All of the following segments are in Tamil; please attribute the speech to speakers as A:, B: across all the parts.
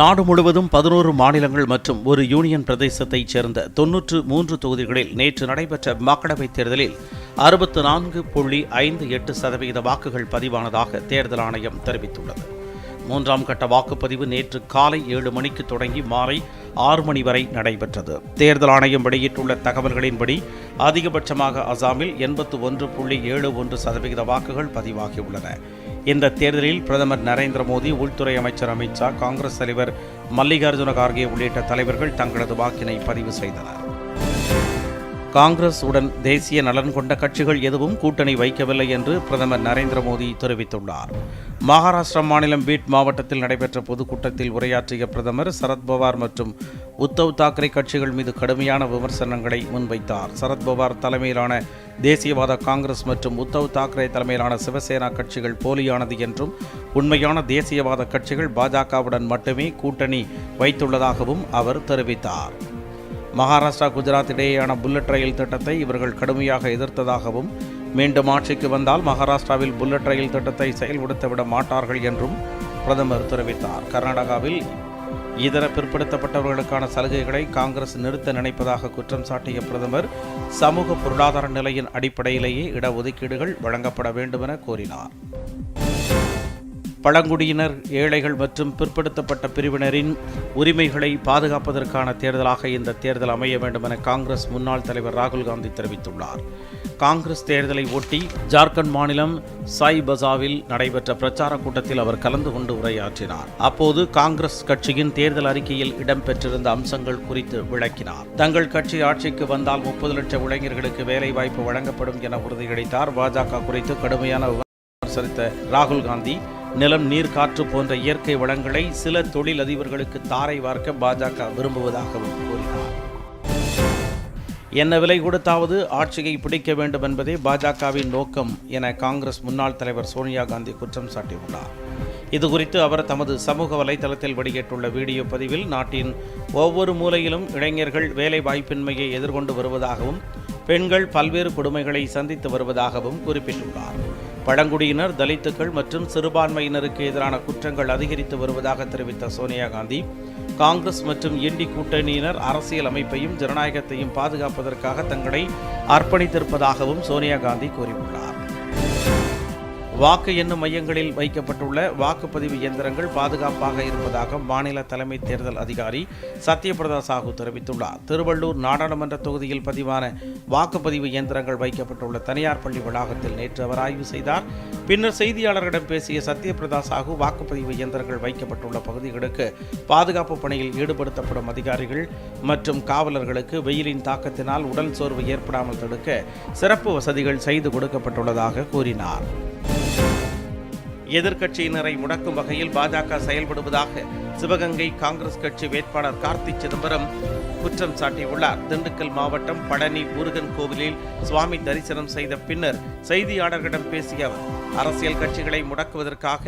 A: நாடு முழுவதும் பதினோரு மாநிலங்கள் மற்றும் ஒரு யூனியன் பிரதேசத்தைச் சேர்ந்த தொன்னூற்று மூன்று தொகுதிகளில் நேற்று நடைபெற்ற மக்களவைத் தேர்தலில் அறுபத்து நான்கு புள்ளி ஐந்து எட்டு சதவீத வாக்குகள் பதிவானதாக தேர்தல் ஆணையம் தெரிவித்துள்ளது மூன்றாம் கட்ட வாக்குப்பதிவு நேற்று காலை ஏழு மணிக்கு தொடங்கி மாலை ஆறு மணி வரை நடைபெற்றது தேர்தல் ஆணையம் வெளியிட்டுள்ள தகவல்களின்படி அதிகபட்சமாக அசாமில் எண்பத்து ஒன்று புள்ளி ஏழு ஒன்று சதவிகித வாக்குகள் பதிவாகியுள்ளன இந்த தேர்தலில் பிரதமர் நரேந்திர மோடி உள்துறை அமைச்சர் அமித்ஷா காங்கிரஸ் தலைவர் மல்லிகார்ஜுன கார்கே உள்ளிட்ட தலைவர்கள் தங்களது வாக்கினை பதிவு செய்தனர் காங்கிரஸ் உடன் தேசிய நலன் கொண்ட கட்சிகள் எதுவும் கூட்டணி வைக்கவில்லை என்று பிரதமர் நரேந்திர மோடி தெரிவித்துள்ளார் மகாராஷ்டிரா மாநிலம் பீட் மாவட்டத்தில் நடைபெற்ற பொதுக்கூட்டத்தில் உரையாற்றிய பிரதமர் சரத்பவார் மற்றும் உத்தவ் தாக்கரே கட்சிகள் மீது கடுமையான விமர்சனங்களை முன்வைத்தார் சரத்பவார் தலைமையிலான தேசியவாத காங்கிரஸ் மற்றும் உத்தவ் தாக்கரே தலைமையிலான சிவசேனா கட்சிகள் போலியானது என்றும் உண்மையான தேசியவாத கட்சிகள் பாஜகவுடன் மட்டுமே கூட்டணி வைத்துள்ளதாகவும் அவர் தெரிவித்தார் மகாராஷ்டிரா குஜராத் இடையேயான புல்லட் ரயில் திட்டத்தை இவர்கள் கடுமையாக எதிர்த்ததாகவும் மீண்டும் ஆட்சிக்கு வந்தால் மகாராஷ்டிராவில் புல்லட் ரயில் திட்டத்தை செயல்படுத்தவிட மாட்டார்கள் என்றும் பிரதமர் தெரிவித்தார் கர்நாடகாவில் இதர பிற்படுத்தப்பட்டவர்களுக்கான சலுகைகளை காங்கிரஸ் நிறுத்த நினைப்பதாக குற்றம் சாட்டிய பிரதமர் சமூக பொருளாதார நிலையின் அடிப்படையிலேயே இடஒதுக்கீடுகள் வழங்கப்பட வேண்டுமென கூறினார் பழங்குடியினர் ஏழைகள் மற்றும் பிற்படுத்தப்பட்ட பிரிவினரின் உரிமைகளை பாதுகாப்பதற்கான தேர்தலாக இந்த தேர்தல் அமைய வேண்டும் என காங்கிரஸ் முன்னாள் தலைவர் ராகுல் காந்தி தெரிவித்துள்ளார் காங்கிரஸ் தேர்தலை ஒட்டி ஜார்க்கண்ட் மாநிலம் சாய் பசாவில் நடைபெற்ற பிரச்சார கூட்டத்தில் அவர் கலந்து கொண்டு உரையாற்றினார் அப்போது காங்கிரஸ் கட்சியின் தேர்தல் அறிக்கையில் இடம்பெற்றிருந்த அம்சங்கள் குறித்து விளக்கினார் தங்கள் கட்சி ஆட்சிக்கு வந்தால் முப்பது லட்சம் இளைஞர்களுக்கு வேலைவாய்ப்பு வழங்கப்படும் என உறுதியளித்தார் பாஜக குறித்து கடுமையான விமர்சனித்த ராகுல் காந்தி நிலம் நீர் காற்று போன்ற இயற்கை வளங்களை சில தொழில் அதிபர்களுக்கு தாரை பார்க்க பாஜக விரும்புவதாகவும் கூறினார் என்ன விலை கொடுத்தாவது ஆட்சியை பிடிக்க வேண்டும் என்பதே பாஜகவின் நோக்கம் என காங்கிரஸ் முன்னாள் தலைவர் சோனியா காந்தி குற்றம் சாட்டியுள்ளார் இதுகுறித்து அவர் தமது சமூக வலைதளத்தில் வெளியிட்டுள்ள வீடியோ பதிவில் நாட்டின் ஒவ்வொரு மூலையிலும் இளைஞர்கள் வேலை வாய்ப்பின்மையை எதிர்கொண்டு வருவதாகவும் பெண்கள் பல்வேறு கொடுமைகளை சந்தித்து வருவதாகவும் குறிப்பிட்டுள்ளார் பழங்குடியினர் தலித்துக்கள் மற்றும் சிறுபான்மையினருக்கு எதிரான குற்றங்கள் அதிகரித்து வருவதாக தெரிவித்த சோனியா காந்தி காங்கிரஸ் மற்றும் என்டி கூட்டணியினர் அரசியல் அமைப்பையும் ஜனநாயகத்தையும் பாதுகாப்பதற்காக தங்களை அர்ப்பணித்திருப்பதாகவும் சோனியா காந்தி கூறியுள்ளார் வாக்கு எண்ணும் மையங்களில் வைக்கப்பட்டுள்ள வாக்குப்பதிவு இயந்திரங்கள் பாதுகாப்பாக இருப்பதாக மாநில தலைமை தேர்தல் அதிகாரி சத்யபிரதா சாஹூ தெரிவித்துள்ளார் திருவள்ளூர் நாடாளுமன்ற தொகுதியில் பதிவான வாக்குப்பதிவு இயந்திரங்கள் வைக்கப்பட்டுள்ள தனியார் பள்ளி வளாகத்தில் நேற்று அவர் ஆய்வு செய்தார் பின்னர் செய்தியாளர்களிடம் பேசிய சத்யபிரதா சாஹூ வாக்குப்பதிவு இயந்திரங்கள் வைக்கப்பட்டுள்ள பகுதிகளுக்கு பாதுகாப்பு பணியில் ஈடுபடுத்தப்படும் அதிகாரிகள் மற்றும் காவலர்களுக்கு வெயிலின் தாக்கத்தினால் உடல் சோர்வு ஏற்படாமல் தடுக்க சிறப்பு வசதிகள் செய்து கொடுக்கப்பட்டுள்ளதாக கூறினார் எதிர்க்கட்சியினரை முடக்கும் வகையில் பாஜக செயல்படுவதாக சிவகங்கை காங்கிரஸ் கட்சி வேட்பாளர் கார்த்தி சிதம்பரம் குற்றம் சாட்டியுள்ளார் திண்டுக்கல் மாவட்டம் பழனி முருகன் கோவிலில் சுவாமி தரிசனம் செய்த பின்னர் செய்தியாளர்களிடம் பேசிய அவர் அரசியல் கட்சிகளை முடக்குவதற்காக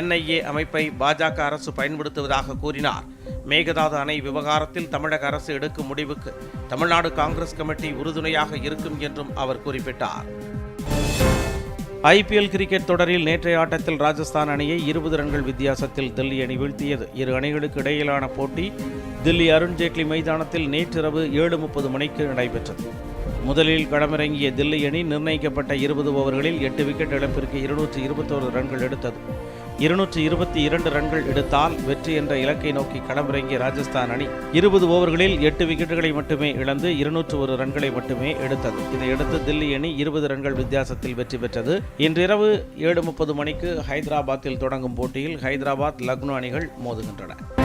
A: என்ஐஏ அமைப்பை பாஜக அரசு பயன்படுத்துவதாக கூறினார் மேகதாது அணை விவகாரத்தில் தமிழக அரசு எடுக்கும் முடிவுக்கு தமிழ்நாடு காங்கிரஸ் கமிட்டி உறுதுணையாக இருக்கும் என்றும் அவர் குறிப்பிட்டார் ஐபிஎல் கிரிக்கெட் தொடரில் நேற்றைய ஆட்டத்தில் ராஜஸ்தான் அணியை இருபது ரன்கள் வித்தியாசத்தில் தில்லி அணி வீழ்த்தியது இரு அணிகளுக்கு இடையிலான போட்டி தில்லி அருண் ஜேட்லி மைதானத்தில் நேற்றிரவு ஏழு முப்பது மணிக்கு நடைபெற்றது முதலில் களமிறங்கிய தில்லி அணி நிர்ணயிக்கப்பட்ட இருபது ஓவர்களில் எட்டு விக்கெட் இழப்பிற்கு இருநூற்றி இருபத்தோரு ரன்கள் எடுத்தது இருநூற்றி இருபத்தி இரண்டு ரன்கள் எடுத்தால் வெற்றி என்ற இலக்கை நோக்கி களமிறங்கிய ராஜஸ்தான் அணி இருபது ஓவர்களில் எட்டு விக்கெட்டுகளை மட்டுமே இழந்து இருநூற்று ஒரு ரன்களை மட்டுமே எடுத்தது இதையடுத்து தில்லி அணி இருபது ரன்கள் வித்தியாசத்தில் வெற்றி பெற்றது இன்றிரவு ஏழு முப்பது மணிக்கு ஹைதராபாத்தில் தொடங்கும் போட்டியில் ஹைதராபாத் லக்னோ அணிகள் மோதுகின்றன